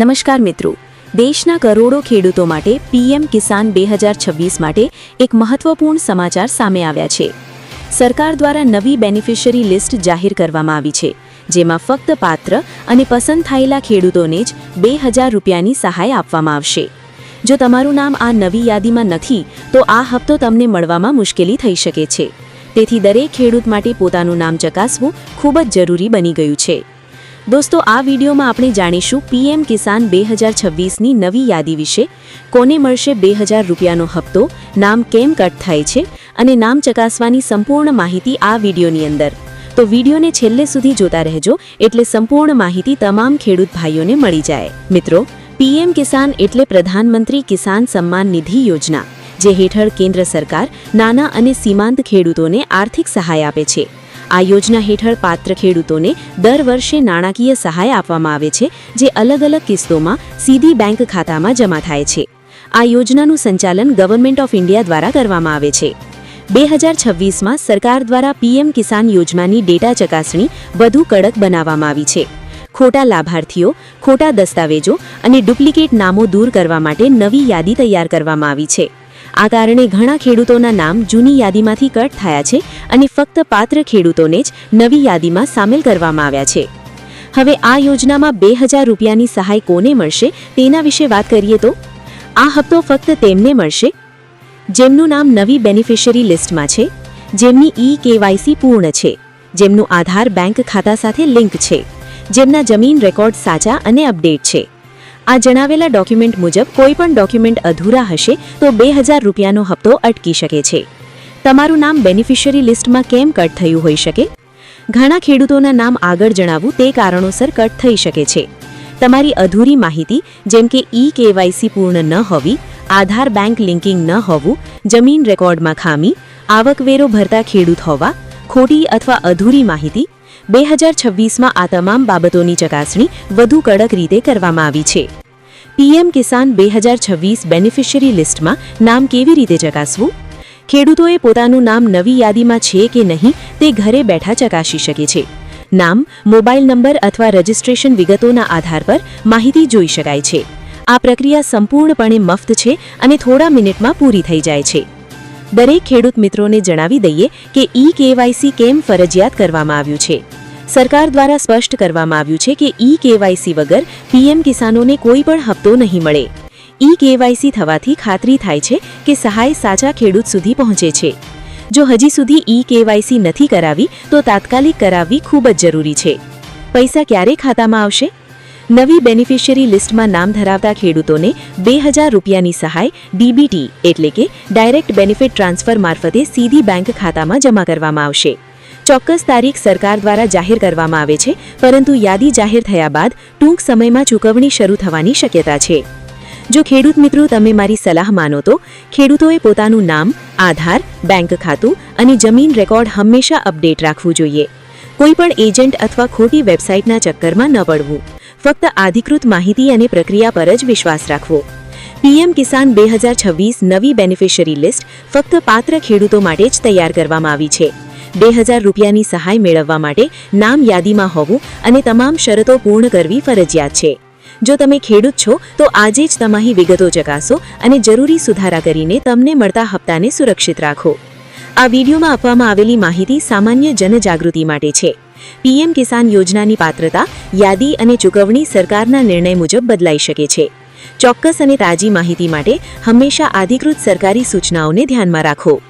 નમસ્કાર મિત્રો. દેશના કરોડો ખેડૂતો માટે પીએમ કિસાન બે હજાર છવ્વીસ માટે એક મહત્વપૂર્ણ સમાચાર સામે આવ્યા છે. સરકાર દ્વારા નવી બેનિફિશરી લિસ્ટ જાહેર કરવામાં આવી છે, જેમાં ફક્ત પાત્ર અને પસંદ થયેલા ખેડૂતોને જ બે હજાર રૂપિયાની સહાય આપવામાં આવશે. જો તમારું નામ આ નવી યાદીમાં નથી, તો આ હપ્તો તમને મળવામાં મુશ્કેલી થઈ શકે છે. તેથી દરેક ખેડૂત માટે પોતાનું નામ ચકાસવું ખૂબ જ જરૂરી બની ગયું છે. દોસ્તો, આ વિડીયોમાં આપણે જાણીશું પીએમ કિસાન બે હજાર છવ્વીસની નવી યાદી વિશે. કોને મળશે બે હજાર રૂપિયાનો હપ્તો? નામ કેમ કટ થાય છે? અને નામ ચકાસવાની સંપૂર્ણ માહિતી આ વિડીયોની અંદર. તો વિડીયોને છેલ્લે સુધી જોતા રહેજો, એટલે સંપૂર્ણ માહિતી તમામ ખેડૂત ભાઈઓને મળી જાય. મિત્રો, પીએમ કિસાન એટલે પ્રધાનમંત્રી કિસાન સન્માન નિધિ યોજના, જે હેઠળ કેન્દ્ર સરકાર નાના અને સીમાંત ખેડૂતોને આર્થિક સહાય આપે છે. આ યોજના હેઠળ પાત્ર ખેડૂતોને દર વર્ષે નાણાકીય સહાય આપવામાં આવે છે, જે અલગ અલગ કિસ્તોમાં સીધી બેંક ખાતામાં જમા થાય છે. આ યોજનાનું સંચાલન ગવર્મેન્ટ ઓફ ઇન્ડિયા દ્વારા કરવામાં આવે છે. બે હજાર છવ્વીસમાં સરકાર દ્વારા પીએમ કિસાન યોજનાની ડેટા ચકાસણી વધુ કડક બનાવવામાં આવી છે. ખોટા લાભાર્થીઓ, ખોટા દસ્તાવેજો અને ડુપ્લિકેટ નામો દૂર કરવા માટે નવી યાદી તૈયાર કરવામાં આવી છે. આ કારણે ઘણા ખેડૂતોના નામ જૂની યાદીમાંથી કટ થયા છે અને ફક્ત પાત્ર ખેડૂતોને જ નવી યાદીમાં સામેલ કરવામાં આવ્યા છે. હવે આ યોજનામાં બે હજાર રૂપિયાની સહાય કોને મળશે તેના વિશે વાત કરીએ તો, આ હપ્તો ફક્ત તેમને મળશે, જેમનું નામ નવી બેનિફિશરી લિસ્ટમાં છે, જેમની ઈ કેવાયસી પૂર્ણ છે, જેમનું આધાર બેંક ખાતા સાથે લિંક છે, જેમના જમીન રેકોર્ડ સાચા અને અપડેટ છે. આ જણાવેલા ડોક્યુમેન્ટ મુજબ કોઈ પણ ડોક્યુમેન્ટ અધૂરા હશે તો બે હજાર રૂપિયાનો હપ્તો અટકી શકે છે. તમારું નામ બેનિફિશરી લિસ્ટમાં કેમ કટ થયું હોઈ શકે? ઘણા ખેડૂતોના નામ આગળ જણાવવું તે કારણોસર કટ થઈ શકે છે. તમારી અધૂરી માહિતી, જેમ કે ઈ કેવાયસી પૂર્ણ ન હોવી, આધાર બેંક લિંકિંગ ન હોવું, જમીન રેકોર્ડમાં ખામી, આવકવેરો ભરતા ખેડૂત હોવા, ખોટી અથવા અધૂરી માહિતી બે હજાર છવ્વીસમાં આ તમામ બાબતોની ચકાસણી વધુ કડક રીતે કરવામાં આવી છે. પીએમ કિસાન બે હજાર છવ્વીસ બેનિફિશરી લિસ્ટમાં નામ કેવી રીતે ચકાસવું? ખેડૂતોએ પોતાનું નામ નવી યાદીમાં છે કે નહીં તે ઘરે બેઠા ચકાસી શકે છે. નામ, મોબાઈલ નંબર અથવા રજિસ્ટ્રેશન વિગતોના આધાર પર માહિતી જોઈ શકાય છે. આ પ્રક્રિયા સંપૂર્ણપણે મફત છે અને થોડા મિનિટમાં પૂરી થઈ જાય છે. દરેક ખેડૂત મિત્રોને જણાવી દઈએ કે ઈ કેવાયસી કેમ ફરજિયાત કરવામાં આવ્યું છે. સરકાર દ્વારા સ્પષ્ટ કરવામાં આવ્યું છે કે ઈ કેવાયસી વગર પીએમ કિસાનોને કોઈ પણ હપ્તો નહીં મળે. ઈ કેવાયસી થવાથી ખાતરી થાય છે કે સહાય સાચા ખેડૂત સુધી પહોંચે છે. જો હજી સુધી ઈ કેવાયસી નથી કરાવી, તો તાત્કાલિક કરાવવી ખૂબ જ જરૂરી છે. પૈસા ક્યારે ખાતામાં આવશે? નવી બેનિફિશિયરી લિસ્ટમાં નામ ધરાવતા ખેડૂતોને બે હજાર રૂપિયાની સહાય ડીબીટી એટલે કે ડાયરેક્ટ બેનિફિટ ટ્રાન્સફર મારફતે સીધી બેંક ખાતામાં જમા કરવામાં આવશે. ચોક્કસ તારીખ સરકાર દ્વારા જાહેર કરવામાં આવે છે, પરંતુ યાદી જાહેર થયા બાદ ટૂંક સમયમાં ચૂકવણી શરૂ થવાની શક્યતા છે. જો ખેડૂત મિત્રો તમે મારી સલાહ માનો તો, ખેડૂતોએ પોતાનું નામ, આધાર, બેંક ખાતું અને જમીન રેકોર્ડ હંમેશા અપડેટ રાખવું જોઈએ. કોઈપણ એજન્ટ અથવા ખોટી વેબસાઇટના ચક્કરમાં ન પડવું. ફક્ત અધિકૃત માહિતી અને પ્રક્રિયા પર જ વિશ્વાસ રાખવો. પીએમ કિસાન બે હજાર છવ્વીસ નવી બેનિફિશરી લિસ્ટ ફક્ત પાત્ર ખેડૂતો માટે જ તૈયાર કરવામાં આવી છે. બે હજાર રૂપિયાની સહાય મેળવવા માટે નામ યાદીમાં હોવું અને તમામ શરતો પૂર્ણ કરવી ફરજિયાત છે. જો તમે ખેડૂત છો, તો આજે જ તમારી વિગતો ચકાસો અને જરૂરી સુધારા કરીને તમને મળતા હપ્તાને સુરક્ષિત રાખો. આ વિડીયોમાં આપવામાં આવેલી માહિતી સામાન્ય જનજાગૃતિ માટે છે. પીએમ કિસાન યોજનાની પાત્રતા, યાદી અને ચૂકવણી સરકારના નિર્ણય મુજબ બદલાઈ શકે છે. ચોક્કસ અને તાજી માહિતી માટે હંમેશા અધિકૃત સરકારી સૂચનાઓને ધ્યાનમાં રાખો.